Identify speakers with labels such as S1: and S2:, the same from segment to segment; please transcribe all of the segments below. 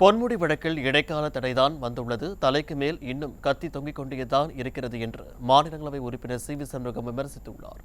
S1: பொன்முடி வழக்கில் இடைக்கால தடைதான் வந்துள்ளது. தலைக்கு மேல் இன்னும் கத்தி தொங்கிக் கொண்டேதான் இருக்கிறது என்று மாநிலங்களவை உறுப்பினர் சி வி சண்முகம் விமர்சித்துள்ளார்.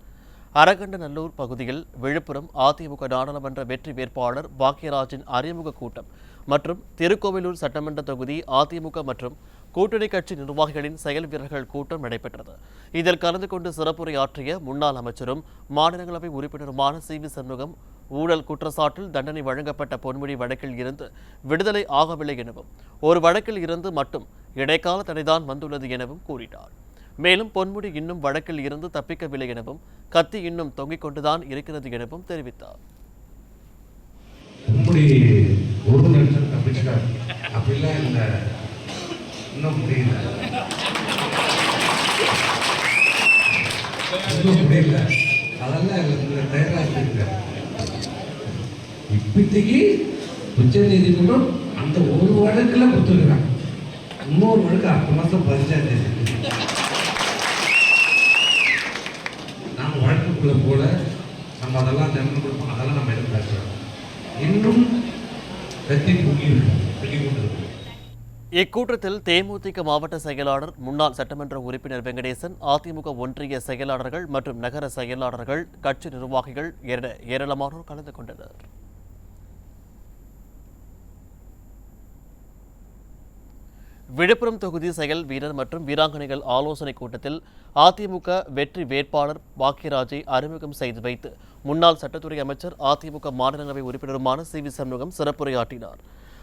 S1: அரகண்டநல்லூர் பகுதியில் விழுப்புரம் அதிமுக நாடாளுமன்ற வெற்றி வேட்பாளர் பாக்யராஜின் அறிமுக கூட்டம் மற்றும் திருக்கோவிலூர் சட்டமன்ற தொகுதி அதிமுக மற்றும் கூட்டணி கட்சி நிர்வாகிகளின் செயல் வீரர்கள் கூட்டம் நடைபெற்றது. இதில் கலந்து கொண்டு சிறப்புரையாற்றிய முன்னாள் அமைச்சரும் மாநிலங்களவை உறுப்பினருமான சி வி சண்முகம் ஊழல் குற்றச்சாட்டில் தண்டனை வழங்கப்பட்ட பொன்முடி வழக்கில் இருந்து விடுதலை ஆகவில்லை எனவும் ஒரு வழக்கில் இருந்து மட்டும் இடைக்கால தடைதான் வந்துள்ளது எனவும் கூறினார் மேலும் பொன்முடி இன்னும் வழக்கில் இருந்து தப்பிக்கவில்லை எனவும் கத்தி இன்னும் தொங்கிக் கொண்டுதான் இருக்கிறது எனவும் தெரிவித்தார்.
S2: உம்முடி இப்போதைக்கு உச்ச நீதிமன்றம் அந்த ஒரு வழக்கில் கொடுத்துருக்குறாங்க இன்னொரு வழக்கு அடுத்த மாதம் பதினஞ்சாம் தேதி நாம் வழக்குக்குள்ளே போல நம்ம அதெல்லாம் தினம் கொடுப்போம். அதெல்லாம் நம்ம எதுவும் பேசுகிறோம் இன்னும் கத்தி தூக்கி தூக்கி கொண்டிருக்கோம்
S1: இக்கூட்டத்தில் தேமுதிக மாவட்ட செயலாளர் முன்னாள் சட்டமன்ற உறுப்பினர் வெங்கடேசன் அதிமுக ஒன்றிய செயலாளர்கள் மற்றும் நகர செயலாளர்கள் கட்சி நிர்வாகிகள் என ஏராளமானோர் கலந்து கொண்டனர். விழுப்புரம் தொகுதி செயல் வீரர் மற்றும் வீராங்கனைகள் ஆலோசனைக் கூட்டத்தில் அதிமுக வெற்றி வேட்பாளர் பாக்கியராஜை அறிமுகம் செய்து வைத்து முன்னாள் சட்டத்துறை அமைச்சர் அதிமுக மாநிலங்களவை உறுப்பினருமான சி. வி. சண்முகம் சிறப்புரையாற்றினார்.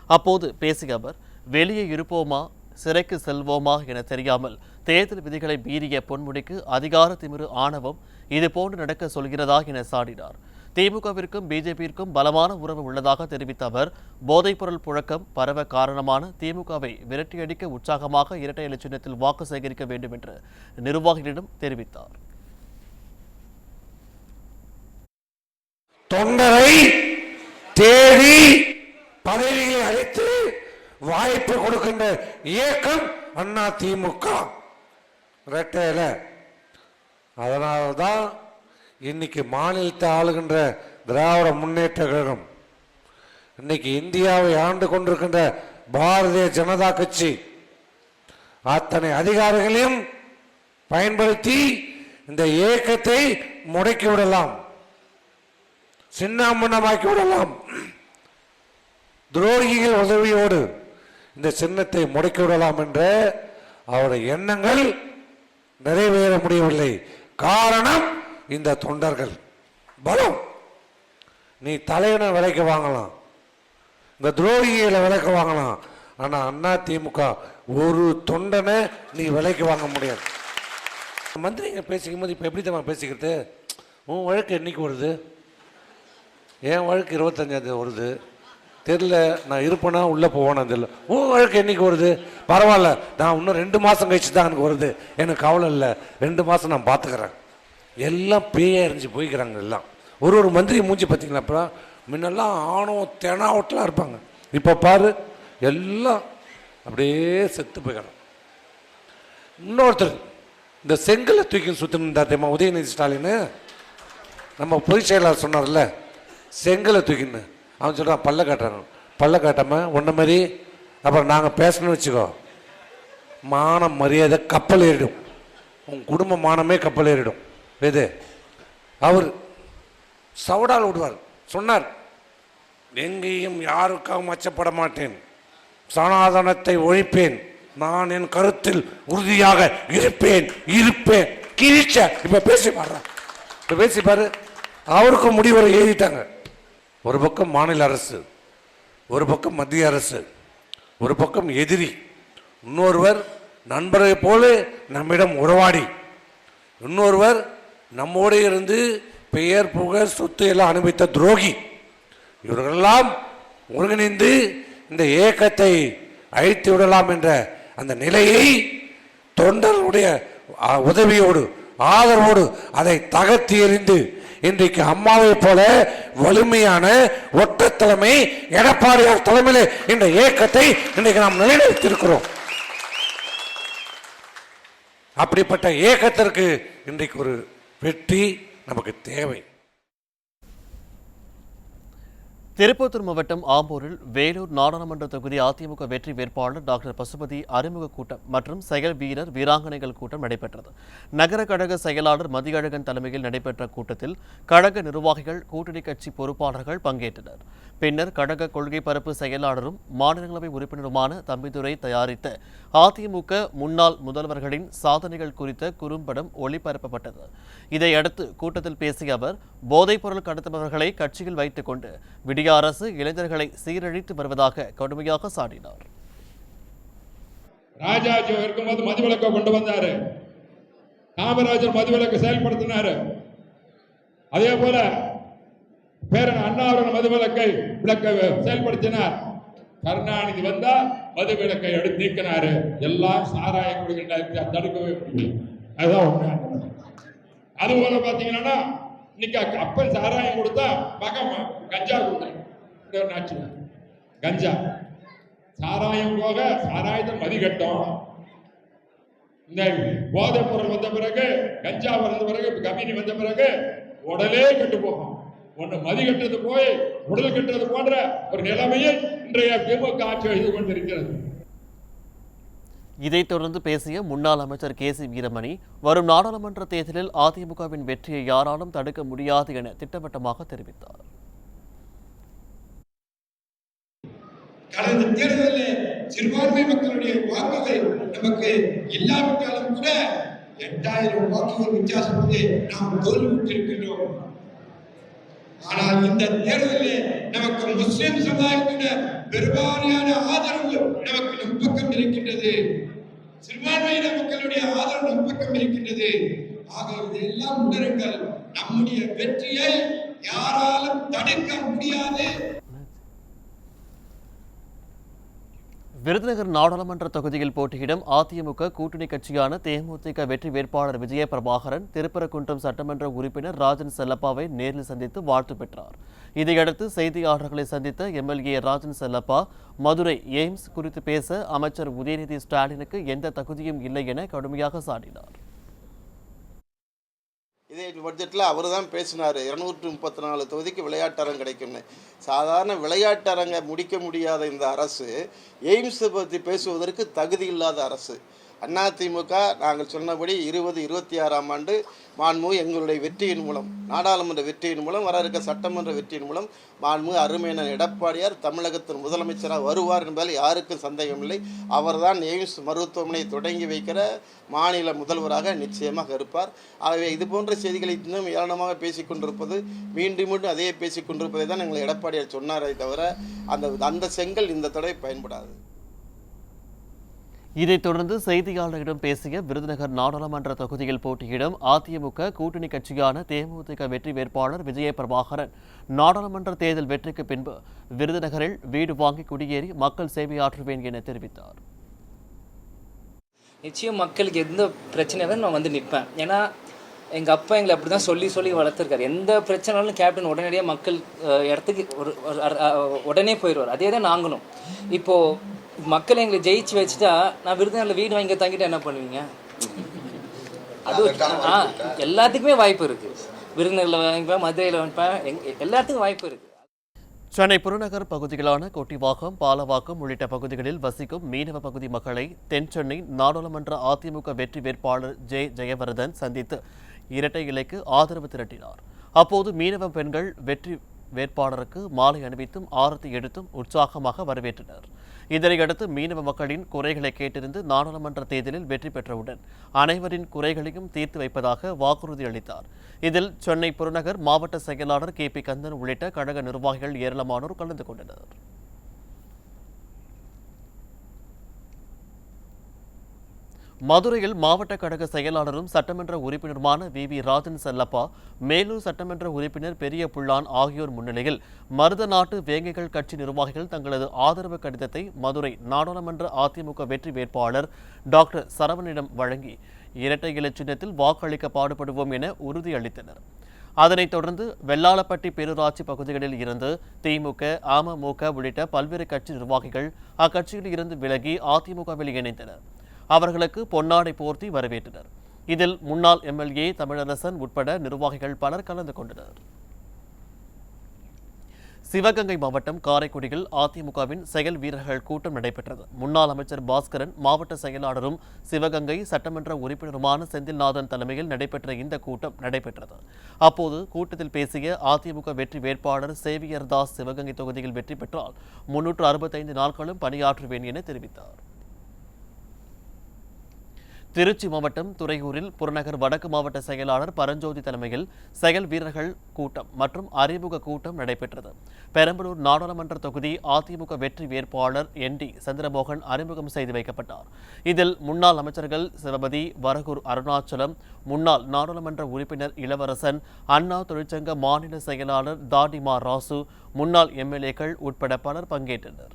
S1: அப்போது பேசிய அவர் வெளியே இருப்போமா? சிறைக்கு செல்வோமா? என தெரியாமல் தேர்தல் விதிகளை மீறிய பொன்முடிக்கு அதிகார திமிரு ஆணவம் இதுபோன்று நடக்க சொல்கிறதா? என சாடினார். திமுகவிற்கும் பிஜேபியிற்கும் பலமான உறவு உள்ளதாக தெரிவித்த அவர் போதைப்பொருள் புழக்கம் பரவ காரணமான திமுகவை விரட்டியடிக்க உற்சாகமாக இரட்டை இலை சின்னத்தில் வாக்கு சேகரிக்க வேண்டும் என்று நிர்வாகிகளிடம் தெரிவித்தார்.
S3: தொண்டரை தேடி பதவிகளை அழைத்து வாய்ப்பு கொடுக்கின்ற இயக்கம் அண்ணா திமுக. ரெட்டையில இன்னைக்கு மாநிலத்தை ஆளுகின்ற திராவிட முன்னேற்ற கழகம் இன்னைக்கு இந்தியாவை ஆண்டு கொண்டிருக்கின்ற பாரதிய ஜனதா கட்சி அத்தனை அதிகாரிகளையும் பயன்படுத்தி இந்த இயக்கத்தை முடக்கி விடலாம் சின்னாமண்ணமாக்கி விடலாம். துரோகிகள் உதவியோடு இந்த சின்னத்தை முடக்கி விடலாம் என்ற அவருடைய எண்ணங்கள் நிறைவேற முடியவில்லை. காரணம் இந்த தொண்டர்கள். பலம்! நீ தலைவனை விலைக்கு வாங்கலாம். இந்த துரோகிகளை விலைக்கு வாங்கலாம். ஆனால் அண்ணா திமுக ஒரு தொண்டனை நீ விலைக்கு வாங்க முடியாது. மந்திரிங்க பேசிக்கும் போது இப்போ எப்படி தான் பேசிக்கிறது? உன் வழக்கு என்னைக்கு வருது? என் வழக்கு இருபத்தஞ்சாந்தேதி வருது. தெரில நான் இருப்பேனா உள்ளே போவேனா தெரியல. உன் வழக்கு என்னைக்கு வருது? பரவாயில்ல நான் இன்னும் ரெண்டு மாதம் கழிச்சு தான் எனக்கு வருது. எனக்கு கவலை இல்லை. ரெண்டு மாதம் நான் பார்த்துக்கிறேன் எல்லாம் பேயாக எரிஞ்சு போய்க்கிறாங்க எல்லாம். ஒரு ஒரு மந்திரி மூஞ்சி பார்த்தீங்களா அப்புறம் முன்னெல்லாம் ஆணவம் தெனாவட்டெலாம் இருப்பாங்க. இப்போ பாரு எல்லாம் அப்படியே செத்து போய்க்கிறான் இன்னொருத்தர் இந்த செங்கலை தூக்கி சுற்றிருந்தா தெரியுமா? உதயநிதி ஸ்டாலின் நம்ம பொதுச் செயலாளர் சொன்னார்ல செங்கலை தூக்கின்னு. அவன் சொல்கிறான் பல்ல காட்டுறாங்க பல்ல காட்டாமல் ஒன்றை மாதிரி அப்புறம் நாங்கள் பேசணும்னு வச்சுக்கோ. மானம் மரியாதை கப்பல் ஏறிடும். உன் குடும்ப மானமே கப்பல் ஏறிடும். எது அவர் சவடால் விடுவார். சொன்னார் எங்கேயும் யாருக்காகவும் அச்சப்பட மாட்டேன் சனாதனத்தை ஒழிப்பேன். நான் என் கருத்தில் உறுதியாக இருப்பேன் இருப்பேன். கிழிச்ச இப்ப பேசி பாடுறேன் இப்ப பேசி பாரு. அவருக்கும் முடிவரை எழுதிட்டாங்க. ஒரு பக்கம் மாநில அரசு ஒரு பக்கம் மத்திய அரசு ஒரு பக்கம் எதிரி. இன்னொருவர் நண்பரை போல நம்மிடம் உறவாடி. இன்னொருவர் நம்மோடு இருந்து பெயர் புகழ் சொத்து எல்லாம் அனுபவித்த துரோகி. இவர்களெல்லாம் ஒருங்கிணைந்து இந்த ஏக்கத்தை அழித்து விடலாம் என்ற அந்த நிலையை தொண்டர்களுடைய உதவியோடு ஆதரவோடு அதை தகர்த்தி எறிந்து இன்றைக்கு அம்மாவை போல வலிமையான ஒற்ற தலைமை எடப்பாடியார் தலைமையிலே இந்த இயக்கத்தை இன்றைக்கு நாம் நிலைநிறுத்தியிருக்கிறோம். அப்படிப்பட்ட இயக்கத்திற்கு இன்றைக்கு ஒரு வெற்றி நமக்கு தேவை.
S1: திருப்பத்தூர் மாவட்டம் ஆம்பூரில் வேலூர் நாடாளுமன்ற தொகுதி அதிமுக வெற்றி வேட்பாளர் டாக்டர் பசுபதி அறிமுக கூட்டம் மற்றும் செயல் வீரர் வீராங்கனைகள் கூட்டம் நடைபெற்றது. நகர கழக செயலாளர் மதியழகன் தலைமையில் நடைபெற்ற கூட்டத்தில் கழக நிர்வாகிகள் கூட்டணி கட்சி பொறுப்பாளர்கள் பங்கேற்றனர். பின்னர் கழக கொள்கை பரப்பு செயலாளரும் மாநிலங்களவை உறுப்பினருமான தம்பிதுரை தயாரித்த அதிமுக முன்னாள் முதல்வர்களின் சாதனைகள் குறித்த குறும்படம் ஒளிபரப்பப்பட்டது. இதையடுத்து கூட்டத்தில் பேசிய அவர் போதைப்பொருள் கடத்துபவர்களை கட்சியில் வைத்துக் கொண்டு விடிய அரசு இளைஞர்களை சீரழித்து வருவதாக கடுமையாக சாடினார்.
S4: ராஜாஜி இருக்கும்போது மதுவிலக்கை கொண்டு வந்தாரு. காமராஜர் மதுவிலக்கு செயல்படுத்தினாரு. அதே போல பேரன் அண்ணாவின் மதுவிலக்கை விளக்க செயல்படுத்தினார். கருணாநிதி வந்தா மதுவிலக்கை எடுத்து நீக்கினாரு. எல்லாம் சாராய குடிக்கின்ற தடுக்கவே முடியும் அதுதான் உண்மை. அது போல பாத்தீங்கன்னா இன்னைக்கு அப்பன் சாராயம் கொடுத்தா மகன் கஞ்சா கொடுத்தேன். கஞ்சா. சாராயம் போக சாராயத்தை மதிக்கட்டும் இந்த போதைப் பொருள் வந்த பிறகு கஞ்சா வந்த பிறகு கபினி வந்த பிறகு உடலே கெட்டு போகும். ஒண்ணு மதி கட்டுறது போய் உடல் கட்டுறது போன்ற ஒரு நிலைமையில் இன்றைய திமுக ஆட்சி செய்து கொண்டிருக்கிறது.
S1: இதைத் தொடர்ந்து பேசிய முன்னாள் அமைச்சர் கே சி வீரமணி வரும் நாடாளுமன்ற தேர்தலில் அதிமுகவின் வெற்றியை யாராலும் தடுக்க முடியாது என திட்டவட்டமாக தெரிவித்தார்.
S5: கடந்த தேர்தலில் சிறுபான்மை மக்களுடைய வாக்குகள் நமக்கு இல்லாவிட்டாலும் கூட எட்டாயிரம் வாக்குகள் வித்தியாசப்பட்டு நாம் தோல்வியுற்றிருக்கின்றோம். ஆனால் இந்த தேர்தலில் நமக்கு முஸ்லிம் சமுதாயத்தினர் பெரும்பாலான ஆதரவு நமக்கு நம் பக்கம் இருக்கின்றது. சிறுபான்மையின மக்களுடைய ஆதரவு நம் பக்கம் இருக்கின்றது. ஆக இதெல்லாம் உணருங்கள். நம்முடைய வெற்றியை யாராலும் தடுக்க முடியாது.
S1: விருதுநகர் நாடாளுமன்ற தொகுதியில் போட்டியிடும் அதிமுக கூட்டணி கட்சியான தேமுதிக வெற்றி வேட்பாளர் விஜய பிரபாகரன் திருப்பரங்குன்றம் சட்டமன்ற உறுப்பினர் ராஜன் செல்லப்பாவை நேரில் சந்தித்து வாழ்த்து பெற்றார். இதையடுத்து செய்தியாளர்களை சந்தித்த எம்எல்ஏ ராஜன் செல்லப்பா மதுரை எய்ம்ஸ் குறித்து பேச அமைச்சர் உதயநிதி ஸ்டாலினுக்கு எந்த தகுதியும் இல்லை என கடுமையாக சாடினார்.
S6: இதே பட்ஜெட்டில் அவர் தான் பேசினார். இரநூற்றி முப்பத்தி நாலு தொகுதிக்கு விளையாட்டரங்கம் கிடைக்கும்னு. சாதாரண விளையாட்டரங்கை முடிக்க முடியாத இந்த அரசு எய்ம்ஸை பற்றி பேசுவதற்கு தகுதி இல்லாத அரசு. அதிமுக நாங்கள் சொன்னபடி இருபது இருபத்தி ஆறாம் ஆண்டு மாண்புமிகு எங்களுடைய வெற்றியின் மூலம் நாடாளுமன்ற வெற்றியின் மூலம் வர இருக்க சட்டமன்ற வெற்றியின் மூலம் மாண்புமிகு அருமையான எடப்பாடியார் தமிழகத்தின் முதலமைச்சராக வருவார் என்பதில் யாருக்கும் சந்தேகம் இல்லை அவர்தான் எய்ம்ஸ் மருத்துவமனை தொடங்கி வைக்கிற மாநில முதல்வராக நிச்சயமாக இருப்பார். ஆகவே இது போன்ற செய்திகளை இன்னும் ஏளனமாக பேசிக் கொண்டிருப்பது மீண்டும் மீண்டும் அதையே பேசிக் கொண்டிருப்பதை தான் எங்கள் எடப்பாடியார் சொன்னாரே தவிர அந்த அந்த செங்கல் இந்த தடவை பயன்படாது.
S1: இதைத் தொடர்ந்து செய்தியாளர்களிடம் பேசிய விருதுநகர் நாடாளுமன்ற தொகுதியில் போட்டியிடும் அதிமுக கூட்டணி கட்சியான தேமுதிக வெற்றி வேட்பாளர் விஜய பிரபாகரன் நாடாளுமன்ற தேர்தல் வெற்றிக்கு பின்பு விருதுநகரில் வீடு வாங்கி குடியேறி மக்கள் சேவையாற்றுவேன் என தெரிவித்தார்.
S7: நிச்சயம் மக்களுக்கு எந்த பிரச்சனையும் நான் வந்து நிற்பேன். ஏன்னா எங்கள் அப்பா எங்களை அப்படி தான் சொல்லி சொல்லி வளர்த்துருக்காரு. எந்த பிரச்சனைனாலும் கேப்டன் உடனடியாக மக்கள் இடத்துக்கு ஒரு அஹ், உடனே போயிடுவார். அதே தான் நாங்களும். இப்போது மக்கள் எங்களை ஜெயிச்சு வச்சுட்டா நான் விருதுநகரில் வீடு வாங்கி தங்கிட்டு என்ன பண்ணுவீங்க? அது ஆ எல்லாத்துக்குமே வாய்ப்பு இருக்குது விருதுநகரில் வாங்கிப்பேன் மதுரையில் வாங்கிப்பேன் எங் எல்லாத்துக்கும் வாய்ப்பு இருக்குது
S1: சென்னை புறநகர் பகுதிகளான கொட்டிவாக்கம் பாலவாக்கம் உள்ளிட்ட பகுதிகளில் வசிக்கும் மீனவ பகுதி மக்களை தென் சென்னை நாடாளுமன்ற அதிமுக வெற்றி வேட்பாளர் ஜெ. ஜெயவர்தன் சந்தித்து இரட்டை இலைக்கு ஆதரவு திரட்டினார். அப்போது மீனவ பெண்கள் வெற்றி வேட்பாளருக்கு மாலை அணிவித்தும் ஆரத்தி எடுத்தும் உற்சாகமாக வரவேற்றனர். இதனையடுத்து மீனவ மக்களின் குறைகளை கேட்டிருந்து நாடாளுமன்ற தேர்தலில் வெற்றி பெற்றவுடன் அனைவரின் குறைகளையும் தீர்த்து வைப்பதாக வாக்குறுதி அளித்தார். இதில் சென்னை புறநகர் மாவட்ட செயலாளர் கே பி கந்தன் உள்ளிட்ட கழக நிர்வாகிகள் ஏராளமானோர் கலந்து கொண்டனர். மதுரையில் மாவட்ட கழக செயலாளரும் சட்டமன்ற உறுப்பினருமான வி. வி. ராஜன் செல்லப்பா மேலூர் சட்டமன்ற உறுப்பினர் பெரிய புள்ளான் ஆகியோர் முன்னிலையில் மருத நாட்டு வேங்கைகள் கட்சி நிர்வாகிகள் தங்களது ஆதரவு கடிதத்தை மதுரை நாடாளுமன்ற அதிமுக வெற்றி வேட்பாளர் டாக்டர் சரவணிடம் வழங்கி இரட்டை இலை சின்னத்தில் வாக்களிக்க பாடுபடுவோம் என உறுதியளித்தனர். அதனைத் தொடர்ந்து வெள்ளாளப்பட்டி பேரூராட்சி பகுதிகளில் இருந்து திமுக அமமுக உள்ளிட்ட பல்வேறு கட்சி நிர்வாகிகள் அக்கட்சியில் இருந்து விலகி அதிமுகவில் இணைந்தனர். அவர்களுக்கு பொன்னாடை போர்த்தி வரவேற்றனர். இதில் முன்னாள் எம்எல்ஏ தமிழரசன் உட்பட நிர்வாகிகள் பலர் கலந்து கொண்டனர். சிவகங்கை மாவட்டம் காரைக்குடியில் அதிமுகவின் செயல் வீரர்கள் கூட்டம் நடைபெற்றது. முன்னாள் அமைச்சர் பாஸ்கரன் மாவட்ட செயலாளரும் சிவகங்கை சட்டமன்ற உறுப்பினருமான செந்தில்நாதன் தலைமையில் நடைபெற்ற இந்த கூட்டம் நடைபெற்றது. அப்போது கூட்டத்தில் பேசிய அதிமுக வெற்றி வேட்பாளர் சேவியர் தாஸ் சிவகங்கை தொகுதியில் வெற்றி பெற்றால் முன்னூற்று அறுபத்தைந்து நாட்களும் பணியாற்றுவேன் என தெரிவித்தார். திருச்சி மாவட்டம் துறையூரில் புறநகர் வடக்கு மாவட்ட செயலாளர் பரஞ்சோதி தலைமையில் செயல் வீரர்கள் கூட்டம் மற்றும் அறிமுக கூட்டம் நடைபெற்றது. பெரம்பலூர் நாடாளுமன்ற தொகுதி அதிமுக வெற்றி வேட்பாளர் என் டி சந்திரமோகன் அறிமுகம் செய்து வைக்கப்பட்டார். இதில் முன்னாள் அமைச்சர்கள் சிவபதி வரகூர் அருணாச்சலம் முன்னாள் நாடாளுமன்ற உறுப்பினர் இளவரசன் அண்ணா தொழிற்சங்க மாநில செயலாளர் தாடிமா ராசு முன்னாள் எம்எல்ஏக்கள் உட்பட பலர் பங்கேற்றனர்.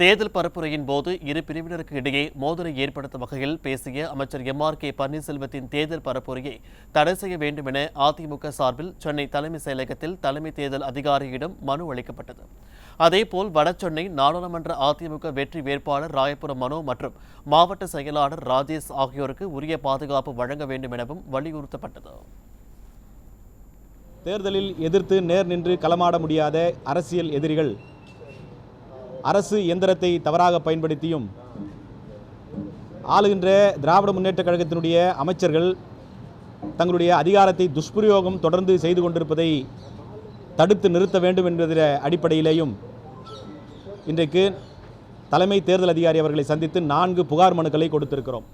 S1: தேர்தல் பரப்புரையின் போது இரு பிரிவினருக்கு இடையே மோதலை ஏற்படுத்தும் வகையில் பேசிய அமைச்சர் எம் ஆர் கே பன்னீர்செல்வத்தின் தேர்தல் பரப்புரையை தடை செய்ய வேண்டும் என அதிமுக சார்பில் சென்னை தலைமை செயலகத்தில் தலைமை தேர்தல் அதிகாரியிடம் மனு அளிக்கப்பட்டது. அதேபோல் வடசென்னை நாடாளுமன்ற அதிமுக வெற்றி வேட்பாளர் ராயபுரம் மனோ மற்றும் மாவட்ட செயலாளர் ராஜேஷ் ஆகியோருக்கு உரிய பாதுகாப்பு வழங்க வேண்டும் எனவும் வலியுறுத்தப்பட்டது.
S8: தேர்தலில் எதிர்த்து நேர் நின்று களமாட முடியாத அரசியல் எதிரிகள் அரசு இயந்திரத்தை தவறாக பயன்படுத்தியும் ஆளுகின்ற திராவிட முன்னேற்றக் கழகத்தினுடைய அமைச்சர்கள் தங்களுடைய அதிகாரத்தை துஷ்பிரயோகம் தொடர்ந்து செய்து கொண்டிருப்பதை தடுத்து நிறுத்த வேண்டும் என்பதில் அடிப்படையிலேயும் இன்றைக்கு தலைமை தேர்தல் அதிகாரி அவர்களை சந்தித்து நான்கு புகார் மனுக்களை கொடுத்திருக்கிறோம்.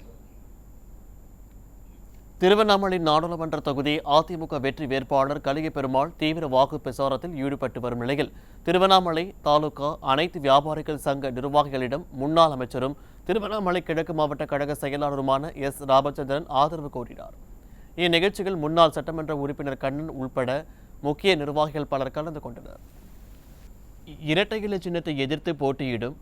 S1: திருவண்ணாமலை நாடாளுமன்ற தொகுதி அதிமுக வெற்றி வேட்பாளர் கலிகை பெருமாள் தீவிர வாக்கு பிரசாரத்தில் ஈடுபட்டு வரும் நிலையில் திருவண்ணாமலை தாலுகா அனைத்து வியாபாரிகள் சங்க நிர்வாகிகளிடம் முன்னாள் அமைச்சரும் திருவண்ணாமலை கிழக்கு மாவட்ட கழக செயலாளருமான எஸ் ராமச்சந்திரன் ஆதரவு கோரினார். இந்நிகழ்ச்சியில் முன்னாள் சட்டமன்ற உறுப்பினர் கண்ணன் உள்பட முக்கிய நிர்வாகிகள் பலர் கலந்து கொண்டனர். இரட்டை சின்னத்தை எதிர்த்து போட்டியிடும்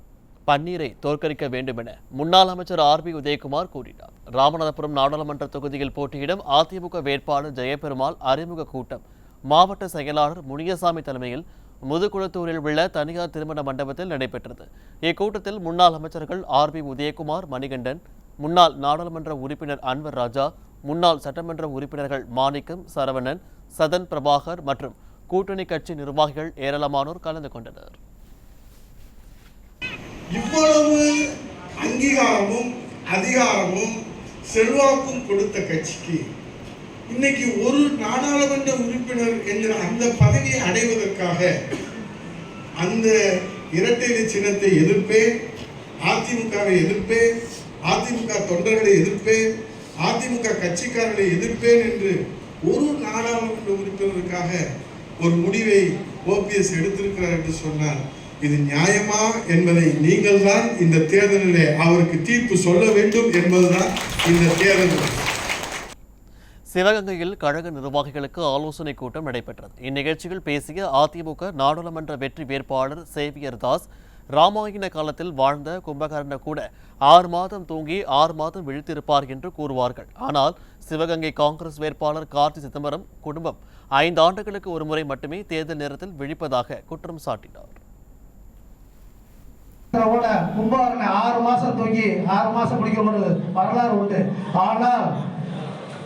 S1: பன்னீரை தோற்கடிக்க வேண்டும் என முன்னாள் அமைச்சர் ஆர் பி உதயகுமார் கூறினார். ராமநாதபுரம் நாடாளுமன்ற தொகுதியில் போட்டியிடும் அதிமுக வேட்பாளர் ஜெயபெருமாள் அறிமுக கூட்டம். மாவட்ட செயலாளர் முனியசாமி தலைமையில் முதுகுளத்தூரில் உள்ள தனியார் திருமண மண்டபத்தில் நடைபெற்றது. இக்கூட்டத்தில் முன்னாள் அமைச்சர்கள் ஆர் பி உதயகுமார் மணிகண்டன் முன்னாள் நாடாளுமன்ற உறுப்பினர் அன்வர் ராஜா முன்னாள் சட்டமன்ற உறுப்பினர்கள் மாணிக்கம் சரவணன் சதன் பிரபாகர் மற்றும் கூட்டணி கட்சி நிர்வாகிகள் ஏராளமானோர் கலந்து கொண்டனர்.
S9: இவ்வளவு அங்கீகாரமும் அதிகாரமும் செல்வாக்கும் கொடுத்த கட்சிக்கு இன்னைக்கு ஒரு நாடாளுமன்ற உறுப்பினர் என்கிற அந்த பதவியை அடைவதற்காக அந்த இரட்டை சின்னத்தை எதிர்ப்பேன் அதிமுகவை எதிர்ப்பேன் அதிமுக தொண்டர்களை எதிர்ப்பேன் அதிமுக கட்சிக்காரர்களை எதிர்ப்பேன் என்று ஒரு நாடாளுமன்ற உறுப்பினருக்காக ஒரு முடிவை ஓபிஎஸ் எடுத்திருக்கிறார் என்று சொன்னார் இது நியாயமா என்பதை நீங்கள் தான் இந்த தேர்தலிலே அவருக்கு தீர்ப்பு சொல்ல வேண்டும் என்பதுதான் இந்த தேர்தல்.
S1: சிவகங்கையில் கழக நிர்வாகிகளுக்கு ஆலோசனை கூட்டம் நடைபெற்றது. இந்நிகழ்ச்சியில் பேசிய அதிமுக நாடாளுமன்ற வெற்றி வேட்பாளர் சேவியர் தாஸ் ராமாயண காலத்தில் வாழ்ந்த கும்பகர்ண கூட ஆறு மாதம் தூங்கி ஆறு மாதம் விழித்திருப்பார் என்று கூறுவார்கள். ஆனால் சிவகங்கை காங்கிரஸ் வேட்பாளர் கார்த்தி சிதம்பரம் குடும்பம் ஐந்து ஆண்டுகளுக்கு ஒருமுறை மட்டுமே தேர்தல் நேரத்தில் விழிப்பதாக குற்றம் சாட்டினார்.
S10: கும்பகரணை ஆறு மாசம் தூங்கி ஆறு மாசம் பிடிக்க ஒரு வரலாறு உண்டு. ஆனால்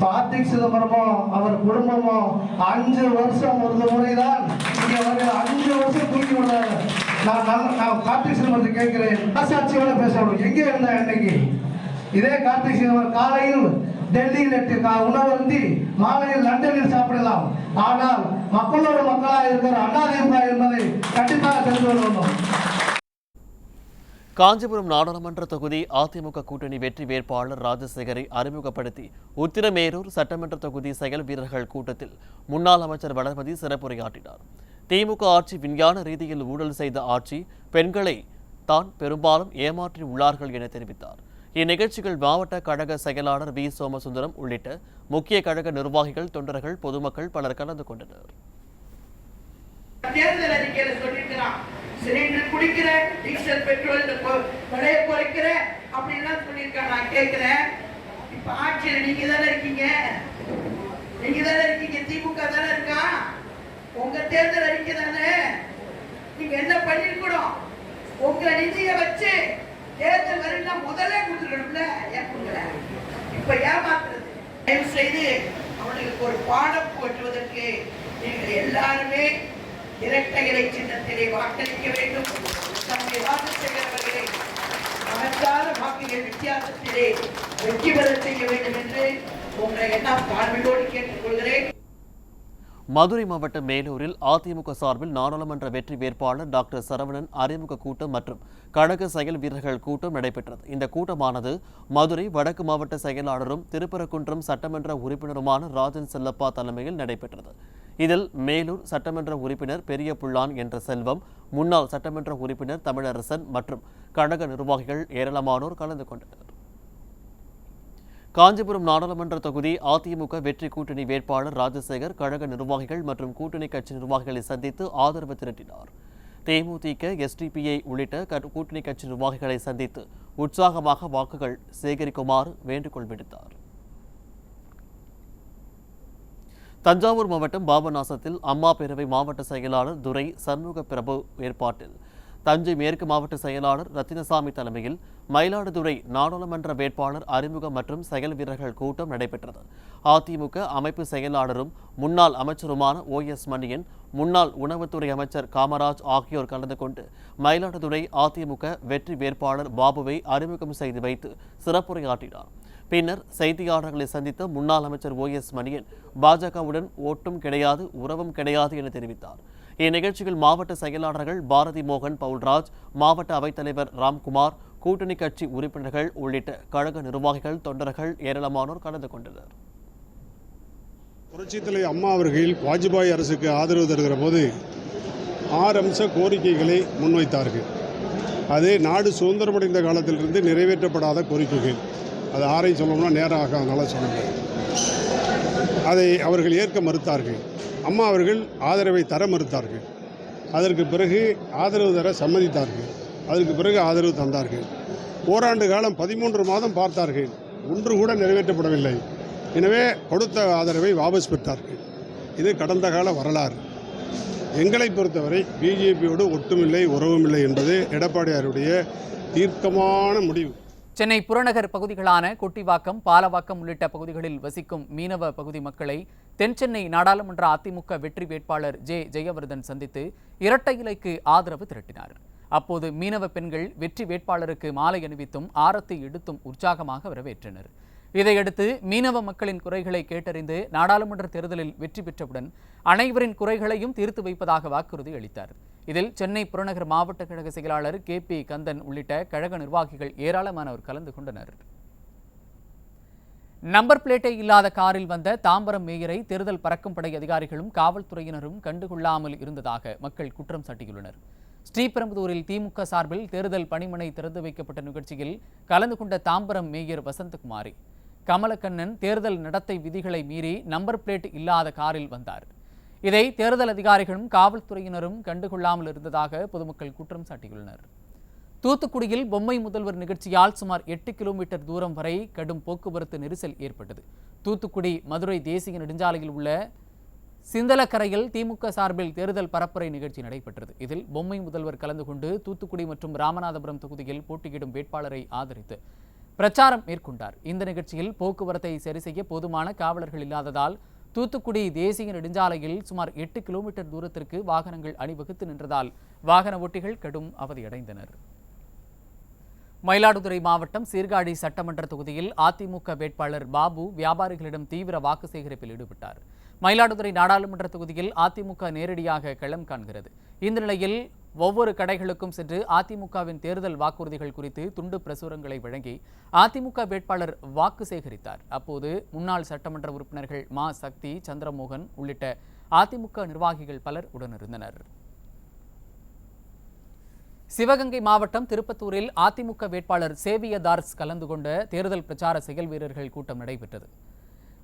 S10: கார்த்திக் சிதம்பரமும் அவர் குடும்பமும் அஞ்சு வருஷம் ஒரு முறைதான் இங்கே அவர்கள் அஞ்சு வருஷம் தூக்கி விடுறாங்க நான் நல்ல நான் கார்த்திக் சிதம்பரத்தை கேட்கிறேன். மனசாட்சியோட பேசணும். எங்கே இருந்த இன்னைக்கு? இதே கார்த்திக் சிதம்பரம் காலையில் டெல்லியில் கா- உணவு மாலையில் லண்டனில் சாப்பிடலாம். ஆனால் மக்களோட மக்களாக இருக்கிற அண்ணாதிமுக என்பதை கண்டிப்பாக தெரிந்து கொள்ளணும்
S1: காஞ்சிபுரம் நாடாளுமன்ற தொகுதி அதிமுக கூட்டணி வெற்றி வேட்பாளர் ராஜசேகரை அறிமுகப்படுத்தி உத்திரமேரூர் சட்டமன்ற தொகுதி செயல் வீரர்கள் கூட்டத்தில் முன்னாள் அமைச்சர் வளர்மதி சிறப்புரையாற்றினார். திமுக ஆட்சி விஞ்ஞான ரீதியில் ஊழல் செய்த ஆட்சி பெண்களை தான் பெரும்பாலும் ஏமாற்றி உள்ளார்கள் என தெரிவித்தார். இந்நிகழ்ச்சிகள் மாவட்ட கழக செயலாளர் வி சோமசுந்தரம் உள்ளிட்ட முக்கிய கழக நிர்வாகிகள் தொண்டர்கள் பொதுமக்கள் பலர் கலந்து கொண்டனர்.
S11: தேர்தல் சிலிண்டர் குடிக்கிற டீசல் பெட்ரோல் இந்த விலையை குறைக்கிற அப்படின்லாம் சொல்லியிருக்கான் நான் கேட்கிறேன். இப்ப ஆட்சியில் நீங்க தானே இருக்கீங்க? நீங்க தானே இருக்கீங்க? திமுக தானே இருக்கா? உங்க தேர்தல் அறிக்கை தானே? நீங்க என்ன பண்ணிருக்கணும் உங்க நிதியை வச்சு தேர்தல் வரையில முதல்ல கொடுத்துருக்கணும்ல? ஏன் கொடுக்கல? இப்ப ஏமாத்துறது. தயவு செய்து அவனுக்கு ஒரு பாடம் போற்றுவதற்கு நீங்கள் எல்லாருமே இரட்டை இலை சின்னத்திலே வாக்களிக்க வேண்டும். தம்மை வாக்கு செய்கிறவர்களை மகத்தான வாக்குகள் வித்தியாசத்திலே வெற்றி பெற செய்ய வேண்டும் என்று உங்களை எல்லாம் தாழ்மையோடு கேட்டுக்கொள்கிறேன்.
S1: மதுரை மாவட்டம் மேலூரில் அதிமுக சார்பில் நாடாளுமன்ற வெற்றி வேட்பாளர் டாக்டர் சரவணன் அறிமுக கூட்டம் மற்றும் கழக செயல் வீரர்கள் கூட்டம் நடைபெற்றது. இந்த கூட்டமானது மதுரை வடக்கு மாவட்ட செயலாளரும் திருப்பரங்குன்றம் சட்டமன்ற உறுப்பினருமான ராஜன் செல்லப்பா தலைமையில் நடைபெற்றது. இதில் மேலூர் சட்டமன்ற உறுப்பினர் பெரிய புள்ளான் என்ற செல்வம் முன்னாள் சட்டமன்ற உறுப்பினர் தமிழரசன் மற்றும் கழக நிர்வாகிகள் ஏராளமானோர் கலந்து கொண்டனர். காஞ்சிபுரம் நாடாளுமன்ற தொகுதி அதிமுக வெற்றி கூட்டணி வேட்பாளர் ராஜசேகர் கழக நிர்வாகிகள் மற்றும் கூட்டணி கட்சி நிர்வாகிகளை சந்தித்து ஆதரவு திரட்டினார். தேமுதிக எஸ்டிபிஐ உள்ளிட்ட க- கூட்டணி கட்சி நிர்வாகிகளை சந்தித்து உற்சாகமாக வாக்குகள் சேகரிக்குமாறு வேண்டுகோள் விடுத்தார். தஞ்சாவூர் மாவட்டம் பாபநாசத்தில் அம்மா பேரவை மாவட்ட செயலாளர் துரை சண்முக பிரபு ஏற்பாட்டில். தஞ்சை மேற்கு மாவட்ட செயலாளர் ரத்தினசாமி தலைமையில் மயிலாடுதுறை நாடாளுமன்ற வேட்பாளர் அறிமுகம் மற்றும் செயல் வீரர்கள் கூட்டம் நடைபெற்றது. அதிமுக அமைப்பு செயலாளரும் முன்னாள் அமைச்சருமான ஓ எஸ் மணியன் முன்னாள் உணவுத்துறை அமைச்சர் காமராஜ் ஆகியோர் கலந்து கொண்டு மயிலாடுதுறை அதிமுக வெற்றி வேட்பாளர் பாபுவை அறிமுகம் செய்து வைத்து சிறப்புரையாற்றினார். பின்னர் செய்தியாளர்களை சந்தித்த முன்னாள் அமைச்சர் ஓ எஸ் மணியன் பாஜகவுடன் ஓட்டும் கிடையாது உறவும் கிடையாது என தெரிவித்தார். இந்நிகழ்ச்சியில் மாவட்ட செயலாளர்கள் பாரதி மோகன் பவுல்ராஜ் மாவட்ட அவைத்தலைவர் ராம்குமார் கூட்டணி கட்சி உறுப்பினர்கள் உள்ளிட்ட கழக நிர்வாகிகள் தொண்டர்கள் ஏராளமானோர் கலந்து கொண்டனர்.
S12: புரட்சித்தலை அம்மா அவர்கள் வாஜ்பாய் அரசுக்கு ஆதரவு தருகிற போது ஆறு அம்ச கோரிக்கைகளை முன்வைத்தார்கள். அது நாடு சுதந்திரமடைந்த காலத்திலிருந்து நிறைவேற்றப்படாத கோரிக்கைகள். அது ஆரையும் சொல்லணும்னா நேரம் ஆகாதனால சொல்ல முடியாது அதை அவர்கள் ஏற்க மறுத்தார்கள். அம்மா அவர்கள் ஆதரவை தர மறுத்தார்கள். அதற்கு பிறகு ஆதரவு தர சம்மதித்தார்கள். அதற்கு பிறகு ஆதரவு தந்தார்கள். ஓராண்டு காலம் பதிமூன்று மாதம் பார்த்தார்கள். ஒன்று கூட நிறைவேற்றப்படவில்லை. எனவே கொடுத்த ஆதரவை வாபஸ் பெற்றார்கள். இது கடந்த கால வரலாறு. எங்களை பொறுத்தவரை பிஜேபியோடு ஒட்டுமில்லை உறவுமில்லை என்பது எடப்பாடியாருடைய தீர்க்கமான முடிவு.
S13: சென்னை புறநகர் பகுதிகளான கொட்டிவாக்கம் பாலவாக்கம் உள்ளிட்ட பகுதிகளில் வசிக்கும் மீனவ பகுதி மக்களை தென்சென்னை நாடாளுமன்ற அதிமுக வெற்றி வேட்பாளர் ஜே. ஜெயவர்தன் சந்தித்து இரட்டை இலைக்கு ஆதரவு திரட்டினார். அப்போது மீனவ பெண்கள் வெற்றி வேட்பாளருக்கு மாலை அணிவித்தும் ஆரத்தி எடுத்தும் உற்சாகமாக வரவேற்றனர். இதையடுத்து மீனவ மக்களின் குறைகளை கேட்டறிந்து நாடாளுமன்ற தேர்தலில் வெற்றி பெற்றவுடன் அனைவரின் குறைகளையும் தீர்த்து வைப்பதாக வாக்குறுதி அளித்தார். இதில் சென்னை புறநகர் மாவட்ட கழக செயலாளர் கே பி கந்தன் உள்ளிட்ட கழக நிர்வாகிகள் ஏராளமானோர் கலந்து கொண்டனர். நம்பர் பிளேட்டே இல்லாத காரில் வந்த தாம்பரம் மேயரை தேர்தல் பறக்கும் படை அதிகாரிகளும் காவல்துறையினரும் கண்டுகொள்ளாமல் இருந்ததாக மக்கள் குற்றம் சாட்டியுள்ளனர். ஸ்ரீபெரும்புதூரில் திமுக சார்பில் தேர்தல் பணிமனை திறந்து வைக்கப்பட்ட நிகழ்ச்சியில் கலந்து கொண்ட தாம்பரம் மேயர் வசந்தகுமாரி. கமலக்கண்ணன் தேர்தல் நடத்தை விதிகளை மீறி நம்பர் பிளேட் இல்லாத காரில் வந்தார். இதை தேர்தல் அதிகாரிகளும் காவல்துறையினரும் கண்டுகொள்ளாமல் இருந்ததாக பொதுமக்கள் குற்றம் சாட்டியுள்ளனர். தூத்துக்குடியில் பொம்மை முதல்வர் நிகழ்ச்சியால் சுமார் எட்டு கிலோமீட்டர் தூரம் வரை கடும் போக்குவரத்து நெரிசல் ஏற்பட்டது. தூத்துக்குடி மதுரை தேசிய நெடுஞ்சாலையில் உள்ள சிந்தலக்கரையில் திமுக சார்பில் தேர்தல் பரப்புரை நிகழ்ச்சி நடைபெற்றது. இதில் பொம்மை முதல்வர் கலந்து கொண்டு தூத்துக்குடி மற்றும் ராமநாதபுரம் தொகுதியில் போட்டியிடும் வேட்பாளரை ஆதரித்து பிரச்சாரம் மேற்கொண்டார். இந்த நிகழ்ச்சியில் போக்குவரத்தை சரி செய்ய போதுமான காவலர்கள் இல்லாததால் தூத்துக்குடி தேசிய நெடுஞ்சாலையில் சுமார் எட்டு கிலோமீட்டர் தூரத்திற்கு வாகனங்கள் அணிவகுத்து நின்றதால் வாகன ஓட்டிகள் கடும் அவதியடைந்தனர். மயிலாடுதுறை மாவட்டம் சீர்காழி சட்டமன்ற தொகுதியில் அதிமுக வேட்பாளர் பாபு வியாபாரிகளிடம் தீவிர வாக்கு சேகரிப்பில் ஈடுபட்டார். மயிலாடுதுறை நாடாளுமன்ற தொகுதியில் அதிமுக நேரடியாக களம் காண்கிறது. இந்த நிலையில் ஒவ்வொரு கடைகளுக்கும் சென்று அதிமுகவின் தேர்தல் வாக்குறுதிகள் குறித்து துண்டு பிரசுரங்களை வழங்கி அதிமுக வேட்பாளர் வாக்கு சேகரித்தார். அப்போது முன்னாள் சட்டமன்ற உறுப்பினர்கள் மா. சக்தி சந்திரமோகன் உள்ளிட்ட அதிமுக நிர்வாகிகள் பலர் உடனிருந்தனர். சிவகங்கை மாவட்டம் திருப்பத்தூரில் அதிமுக வேட்பாளர் சேவிய தார்ஸ் கலந்து கொண்ட தேர்தல் பிரச்சார செயல் வீரர்கள் கூட்டம் நடைபெற்றது.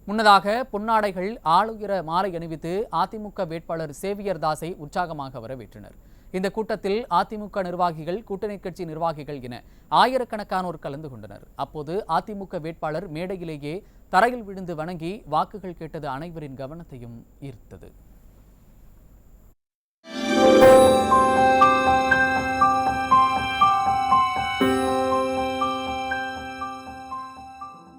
S13: முன்னதாக பொன்னாடைகள் ஆளுயர மாலை அணிவித்து அதிமுக வேட்பாளர் சேவியர் தாஸை உற்சாகமாக வரவேற்றனர். இந்த கூட்டத்தில் அதிமுக நிர்வாகிகள் கூட்டணி கட்சி நிர்வாகிகள் என ஆயிரக்கணக்கானோர் கலந்து கொண்டனர். அப்போது அதிமுக வேட்பாளர் மேடையிலேயே தரையில் விழுந்து வணங்கி வாக்குகள் கேட்டது அனைவரின் கவனத்தையும் ஈர்த்தது.